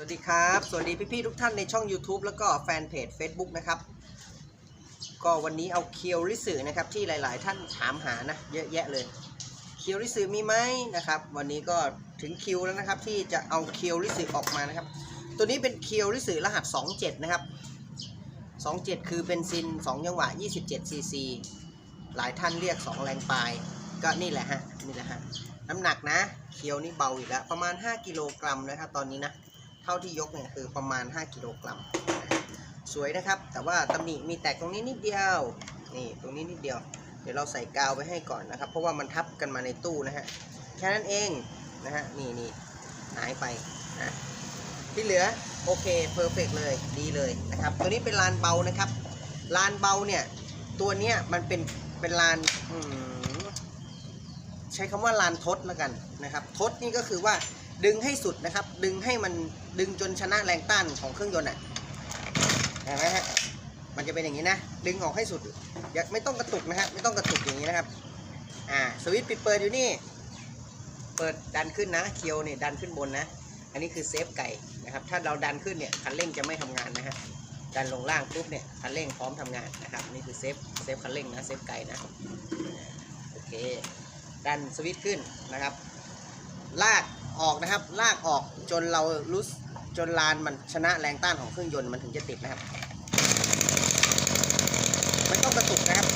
สวัสดีครับ สวัสดีพี่ๆทุกท่านในช่อง YouTube แล้วก็แฟนเพจ Facebook นะครับ ก็วันนี้เอาเคียวริสึนะครับที่หลาย ๆ ท่านถามหานะเยอะแยะเลย เคียวริสึมีไหมนะครับ วันนี้ก็ถึงคิวแล้วนะครับ ที่จะเอาเคียวริสึออกมานะครับ ตัวนี้เป็นเคียวริสึรหัส 27 นะครับ 27 คือเบนซิน 2 จังหวะ 27 ซีซี หลายท่านเรียก 2 แรงปลาย ก็นี่แหละฮะนี่แหละฮะน้ำหนักนะเคียวนี่เบาอีกแล้วประมาณ 5 กิโลกรัมนะครับตอนนี้นะ ท่าที่ยกเนี่ยคือประมาณ 5 กิโลกรัม สวยนะครับ แต่ว่าตำหนิมีแตกตรงนี้นิดเดียว นี่ตรงนี้นิดเดียว เดี๋ยวเราใส่กาวไว้ให้ก่อนนะครับ เพราะว่ามันทับกันมาในตู้นะฮะ แค่นั้นเองนะฮะ นี่นี่หายไปนะที่เหลือโอเคเพอร์เฟกเลยดีเลยนะครับ ตัวนี้เป็นลานเบานะครับ ลานเบาเนี่ยตัวเนี้ยมันเป็นเป็นลานอืม ใช้คำว่าลานทดแล้วกันนะครับทดนี่ก็คือว่าดึงให้สุดนะครับ ดึงให้มันดึงจนชนะแรงต้านของเครื่องยนต์อะเห็นไหมฮะมันจะเป็นอย่างนี้นะ ดึงออกให้สุดอย่าไม่ต้องกระตุกนะฮะไม่ต้องกระตุกอย่างนี้นะครับอ่าสวิตช์ปิดเปิดอยู่นี่ เปิดดันขึ้นนะเคียวเนี่ยดันขึ้นบนนะ อันนี้คือเซฟไก่นะครับ ถ้าเราดันขึ้นเนี่ยคันเร่งจะไม่ทำงานนะฮะดันลงล่างปุ๊บเนี่ยคันเร่งพร้อมทำงานนะครับนี่คือเซฟเซฟคันเร่งนะเซฟไก่นะโอเค ดันสวิตช์ขึ้นนะครับ ลากออกนะครับ ลากออกจนเรารู้จนลานมันชนะแรงต้านของเครื่องยนต์มันถึงจะติดนะครับไม่ต้องกระตุกนะครับ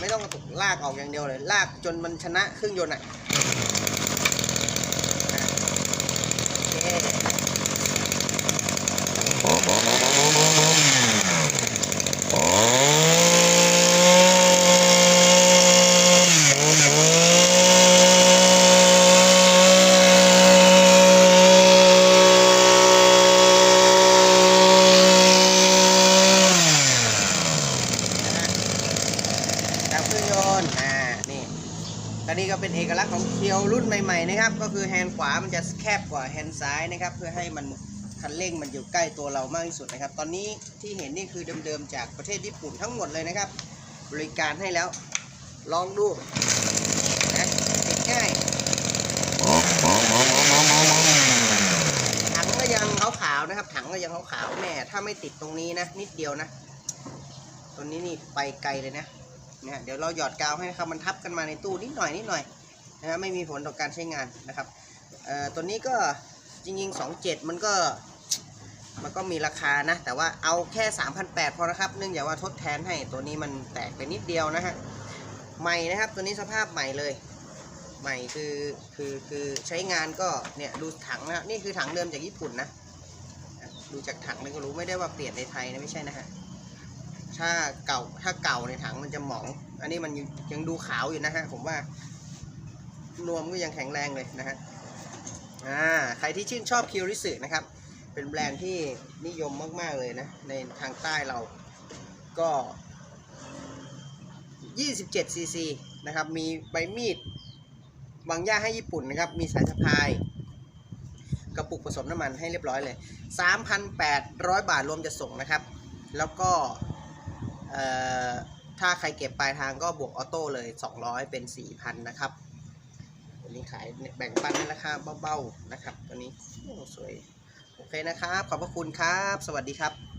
ไม่ต้องกระตุกลากออกอย่างเดียวเลย ลากจนมันชนะเครื่องยนต์อะ โอเคนะฮะจากเครื่องยนต์อ่า นี่ ตอนนี้ก็เป็นเอกลักษณ์ของเคียวรุ่นใหม่ๆนะครับ ก็คือแฮนด์ขวามันจะแคบกว่าแฮนด์ซ้ายนะครับ เพื่อให้มันคันเร่งมันอยู่ใกล้ตัวเรามากที่สุดนะครับ ตอนนี้ที่เห็นนี่คือเดิมๆจากประเทศญี่ปุ่นทั้งหมดเลยนะครับ บริการให้แล้ว ลองดูนะติดง่ายถังก็ยังขาวๆนะครับ ถังก็ยังขาวๆแม่ถ้าไม่ติดตรงนี้นะ นิดเดียวนะ ตัวนี้นี่ไปไกลเลยนะ นะเดี๋ยวเราหยอดกาวให้นะครับมันทับกันมาในตู้นิดหน่อยนิดหน่อยนะฮะไม่มีผลต่อการใช้งานนะครับเอ่อตัวนี้ก็จริงๆ 27 มันก็มันก็มีราคานะ แต่ว่าเอาแค่ 3,800 พอนะครับ เนื่องจากว่าทดแทนให้ตัวนี้มันแตกไปนิดเดียวนะฮะ ใหม่นะครับตัวนี้สภาพใหม่เลย ใหม่คือคือคือใช้งานก็เนี่ยดูถังนะครับนี่คือถังเดิมจากญี่ปุ่นนะ ดูจากถังนี่ก็รู้ไม่ได้ว่าเปลี่ยนในไทยนะไม่ใช่นะฮะ ถ้าเก่าถ้าเก่าในถังมันจะหมอง อันนี้มันยังดูขาวอยู่นะฮะ ผมว่านวมก็ยังแข็งแรงเลยนะฮะอ่าใครที่ชื่นชอบคิวริสึนะครับ เป็นแบรนด์ที่นิยมมาก ๆ เลยนะ ในทางใต้เราก็ 27ซีซีนะครับ มีใบมีดวางย่าให้ญี่ปุ่นนะครับ มีสายสะพาย กระปุกผสมน้ำมันให้เรียบร้อยเลย 3,800 บาทรวมจะส่งนะครับ แล้วก็ ถ้าใครเก็บปลายทางก็บวกออโต้เลย 200 เป็น 4,000 นะครับวันนี้ขายแบ่งปันในราคาเบาๆนะครับ ตัวนี้สวย โอเคนะครับ ขอบพระคุณครับ สวัสดีครับ